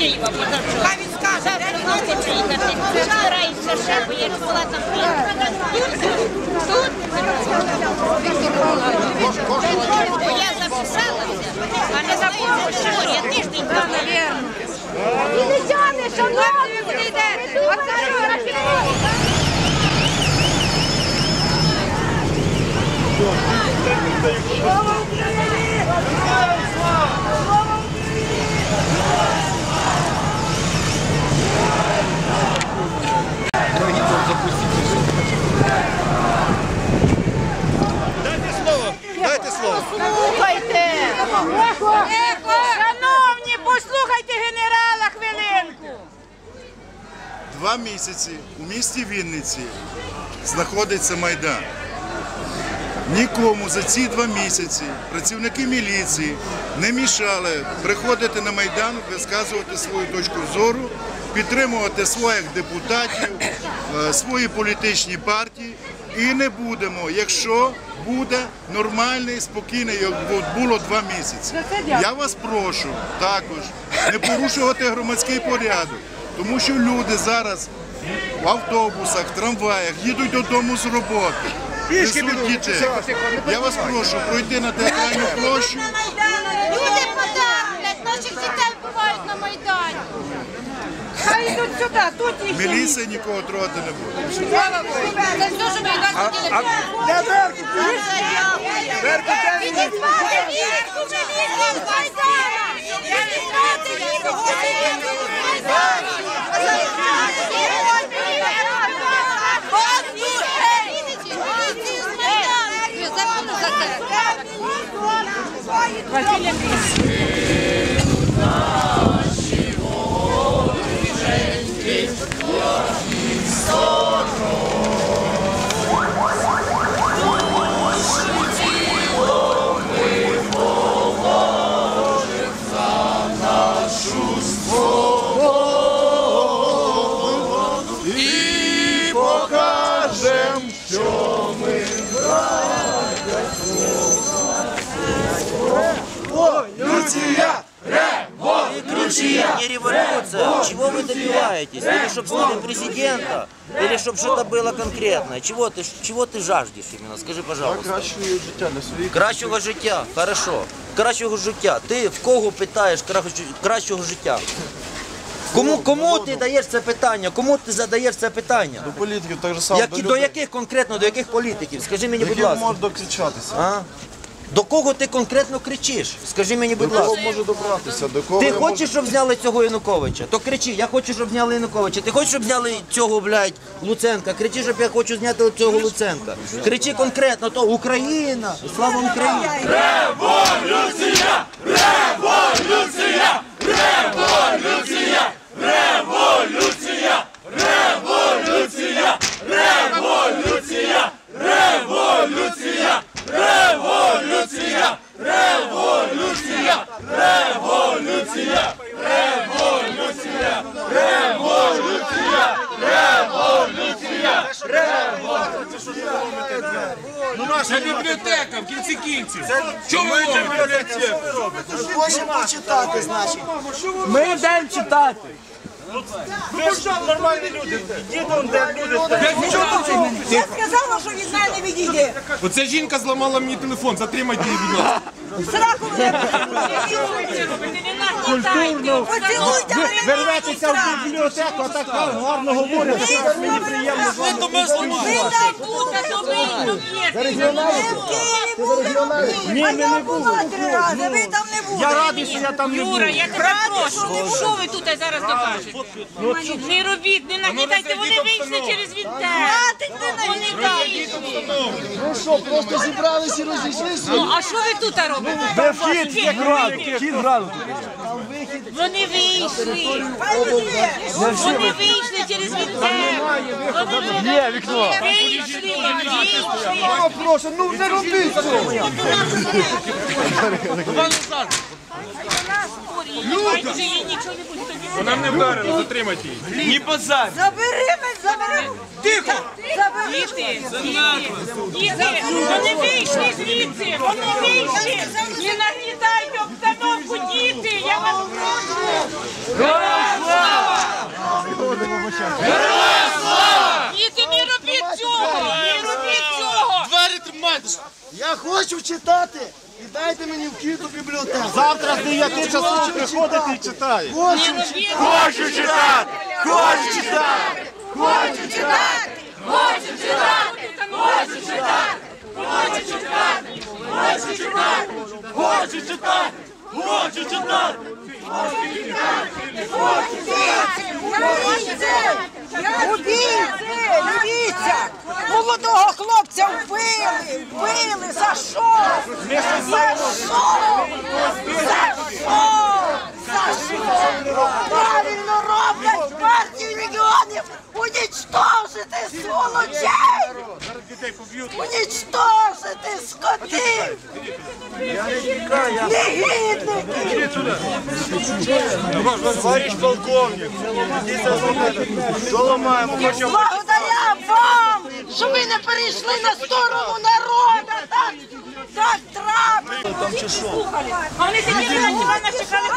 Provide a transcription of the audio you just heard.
Києва позавчора. Хай він скаже, він знову хочу їхати. Збираюся ще, бо я була там. Тут. Бо я записалася, а не знаю, що я тиждень там. Вінничани, шановні, куди йдете? Оце Дайте Два місяці у місті Вінниці знаходиться Майдан. Нікому за ці два місяці працівники міліції не мішали приходити на Майдан, висказувати свою точку зору, підтримувати своїх депутатів, е, свої політичні партії. І не будемо, якщо буде нормальний, спокійний, як було два місяці. Я вас прошу також не порушувати громадський порядок, тому що люди зараз в автобусах, трамваях їдуть додому з роботи. Несуть дітей. Я вас прошу пройти на театральну площу. Люди потерплять, наших дітей бувають на Майдані. Хай йдуть сюди, тут їх Міліція нікого трогати не буде. Відізвати вірку міліцію з Майдана! Відізвати вірку міліцію з Майдана! Не Чего вы добиваетесь? Или чтобы сняли президента? Или чтобы что-то было конкретное? Чего ты, чего ты жаждешь именно? Скажи, пожалуйста. Кращого життя для своїх. Кращого життя, хорошо. Кращого життя. Ти в кого питаєш кращ- кращого життя? Кому, кому ти даєш це питання? Кому ти задаєш це питання? До політиків так же само. Які, до яких конкретно, до яких політиків? Скажи мені, будь Які ласка. можуть докричатися? А? До кого ти конкретно кричиш? Скажи мені, До будь кого ласка. можу добратися? До кого Ти я хочеш, щоб зняли цього Януковича? То кричи, я хочу, щоб зняли Януковича. Ти хочеш, щоб зняли цього, блядь, Луценка? Кричи, щоб я хочу зняти цього Луценка. Кричи конкретно, то Україна! Слава Україні! Ну наша бібліотека в кінці кінців. Чому ви робите? Хочемо почитати, значить. Ми йдемо читати. Я сказала, що від мене відійде. Оця жінка зламала мені телефон, затримайте її, будь ласка. Сраку мене Культурно. Ви рветеся в бібліотеку, а так гарно говорите, що вас мені приємно з вами. Ви там будете, Регіонали? ви. Ні, А ми я не були. три рази, ви там не були. Я радий, що я там не був. Юра, я тебе прошу, що ви тут зараз докажете? Не робіть, не нагнітайте, вони вийшли через вінтер. Вони вийшли. Ну що, просто зібралися і розійшлися? Ну, а що ви тут робите? Ви вхід як граду, вхід тут. Вони вийшли. Вони вийшли через. Вони Є вікно. вийшли, вийшли. Прошу, ну не робіть цього. Не буде. Вона не вдарила, затримайте її. Ні базар. Забери мене, забери. Тихо. Діти, діти, вони вийшли звідси, вони вийшли. Не нагнітайте обстановку, діти, я вас прошу. Хочу читати. І дайте мені в квіту бібліотеку. Завтра з 9 часов приходите і читаєте. Хочу читати. Хочу читати! Хочу читати! Хочу читати! Хочу читати! Хочу читати! Хочу читати! Хочу читати! Хочу читати! Хочу читати! Убійці! Дивіться! Молодого хлопця вбили! Вбили! За що? За що? За що? За що? Правильно роблять партію регіонів! Унічтожити сволочей! Унічтожити скотів! Негідники! Полковник? Благодаря вам, що ви не перейшли на сторону народу. Так, так диванах, чекали,